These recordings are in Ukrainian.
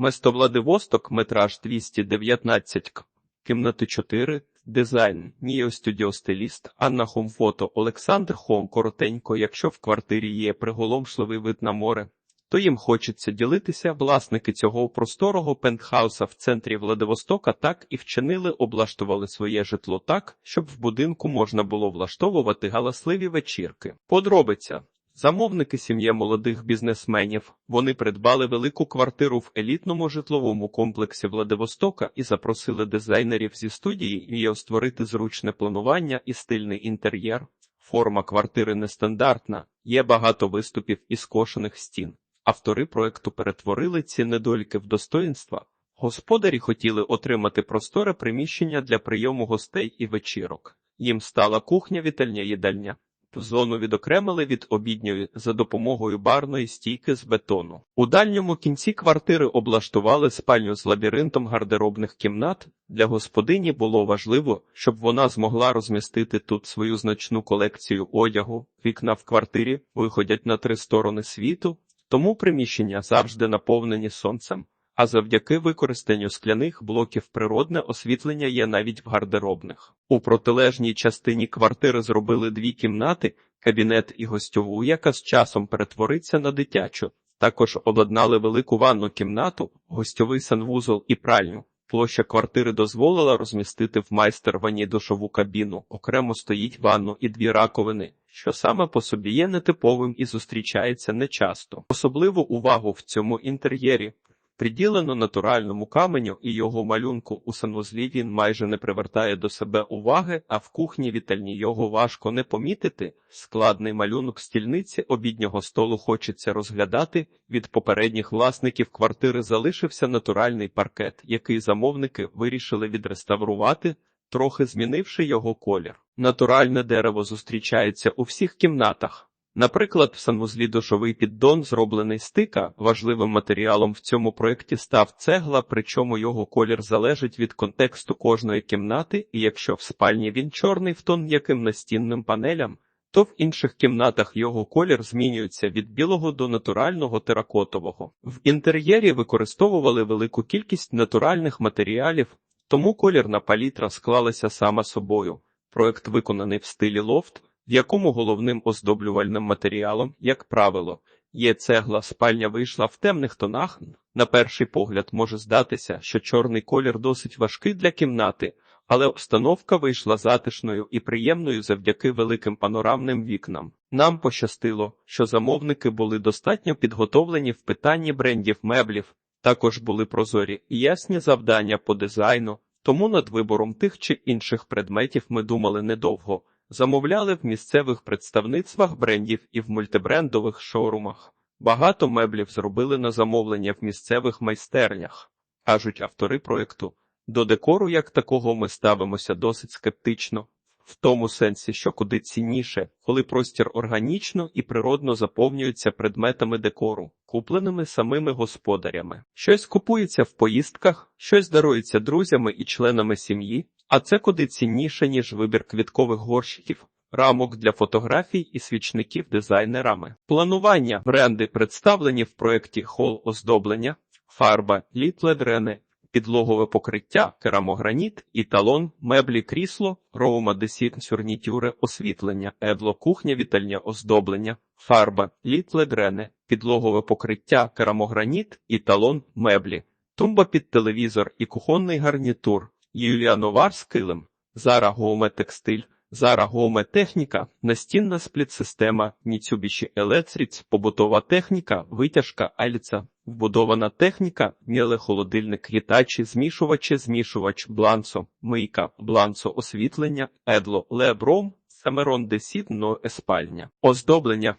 Место Владивосток, метраж 219 к. Кімнати 4, дизайн, Ніо Студіо Стиліст, Анна Хом Фото, Олександр Хом. Коротенько, якщо в квартирі є приголомшливий вид на море, то їм хочеться ділитися. Власники цього просторого пентхауса в центрі Владивостока так і вчинили, облаштували своє житло так, щоб в будинку можна було влаштовувати галасливі вечірки. Подробиця. Замовники сім'ї молодих бізнесменів. Вони придбали велику квартиру в елітному житловому комплексі Владивостока і запросили дизайнерів зі студії і створити зручне планування і стильний інтер'єр. Форма квартири нестандартна, є багато виступів і скошених стін. Автори проекту перетворили ці недоліки в достоїнства. Господарі хотіли отримати просторе приміщення для прийому гостей і вечірок. Їм стала кухня, вітальня, їдальня. Зону відокремили від обідньої за допомогою барної стійки з бетону. У дальньому кінці квартири облаштували спальню з лабіринтом гардеробних кімнат. Для господині було важливо, щоб вона змогла розмістити тут свою значну колекцію одягу. Вікна в квартирі виходять на три сторони світу, тому приміщення завжди наповнені сонцем. А завдяки використанню скляних блоків природне освітлення є навіть в гардеробних. У протилежній частині квартири зробили дві кімнати, кабінет і гостьову, яка з часом перетвориться на дитячу. Також обладнали велику ванну кімнату, гостьовий санвузол і пральню. Площа квартири дозволила розмістити в майстервані душову кабіну. Окремо стоїть ванну і дві раковини, що саме по собі є нетиповим і зустрічається нечасто. Особливу увагу в цьому інтер'єрі Приділено натуральному каменю і його малюнку у санвузлі він майже не привертає до себе уваги, а в кухні вітальні його важко не помітити. Складний малюнок стільниці обіднього столу хочеться розглядати. Від попередніх власників квартири залишився натуральний паркет, який замовники вирішили відреставрувати, трохи змінивши його колір. Натуральне дерево зустрічається у всіх кімнатах. Наприклад, санвузлі душовий піддон, зроблений з тика, важливим матеріалом в цьому проєкті став цегла, причому його колір залежить від контексту кожної кімнати, і якщо в спальні він чорний в тон м'яким настінним панелям, то в інших кімнатах його колір змінюється від білого до натурального теракотового. В інтер'єрі використовували велику кількість натуральних матеріалів, тому колірна палітра склалася сама собою. Проект виконаний в стилі лофт в якому головним оздоблювальним матеріалом, як правило, є цегла спальня вийшла в темних тонах. На перший погляд може здатися, що чорний колір досить важкий для кімнати, але обстановка вийшла затишною і приємною завдяки великим панорамним вікнам. Нам пощастило, що замовники були достатньо підготовлені в питанні брендів меблів, також були прозорі і ясні завдання по дизайну, тому над вибором тих чи інших предметів ми думали недовго замовляли в місцевих представництвах брендів і в мультибрендових шоурумах. Багато меблів зробили на замовлення в місцевих майстернях, кажуть автори проєкту. До декору як такого ми ставимося досить скептично, в тому сенсі, що куди цінніше, коли простір органічно і природно заповнюється предметами декору, купленими самими господарями. Щось купується в поїздках, щось дарується друзями і членами сім'ї, а це куди цінніше, ніж вибір квіткових горщиків, рамок для фотографій і свічників дизайнерами. Планування бренди представлені в проєкті хол оздоблення, фарба, літледрени, підлогове покриття, керамограніт, італон, меблі, крісло, роума десін, сюрнітюре, освітлення, едло, кухня, вітальня, оздоблення, фарба, літледрени, підлогове покриття, керамограніт, італон, меблі, тумба під телевізор і кухонний гарнітур. Юлія Новар з килим, Зара Гоуме Текстиль, Зара Гоуме Техніка, настінна спліт-система, Mitsubishi Electric, побутова техніка, витяжка Альца, вбудована техніка, міле холодильник, Hitachi, змішувачі, змішувач, блансо, мийка, блансо, освітлення, едло, лебром, Самерон Десідно, еспальня, оздоблення,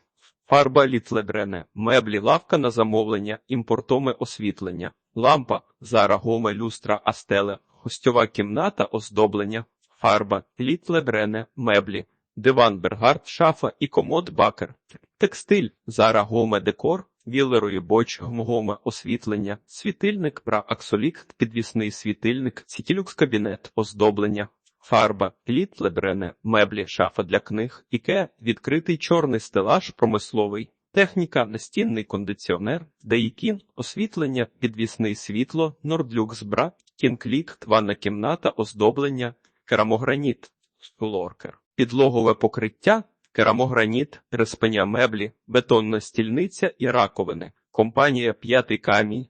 фарба літледрене, меблі, лавка на замовлення, імпортоме освітлення, лампа, Зара Гоуме люстра, астеле, гостьова кімната, оздоблення, фарба, літле брене, меблі, диван бергард, шафа і комод бакер, текстиль, зара гоме декор, вілерої боч, гмгоме освітлення, світильник, бра аксолік, підвісний світильник, сітілюкс кабінет, оздоблення. Фарба, літле брене, меблі, шафа для книг, іке, відкритий чорний стелаж промисловий, Техніка, настінний кондиціонер, Дейкін, освітлення, підвісний світло, Нордлюкс бра, Кінклік, ванна кімната, оздоблення, керамограніт, лоркер, підлогове покриття, керамограніт, респеня меблі, бетонна стільниця і раковини. Компанія «П'ятий камінь»,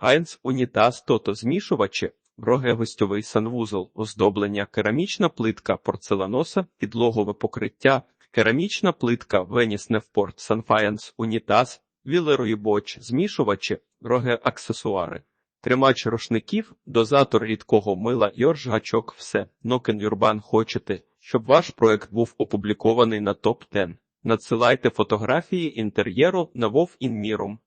Хайнц, унітаз, тото змішувачі, роге гостьовий санвузол, оздоблення, керамічна плитка, порцеланоса, підлогове покриття, керамічна плитка, Веніс Невпорт, Санфаєнс, унітаз, вілерої боч, змішувачі, роге аксесуари. Тримач рушників, дозатор рідкого мила, Йорж гачок, все. Нокен Юрбан хочете, щоб ваш проект був опублікований на топ 10 Надсилайте фотографії інтер'єру на Вов Інміром.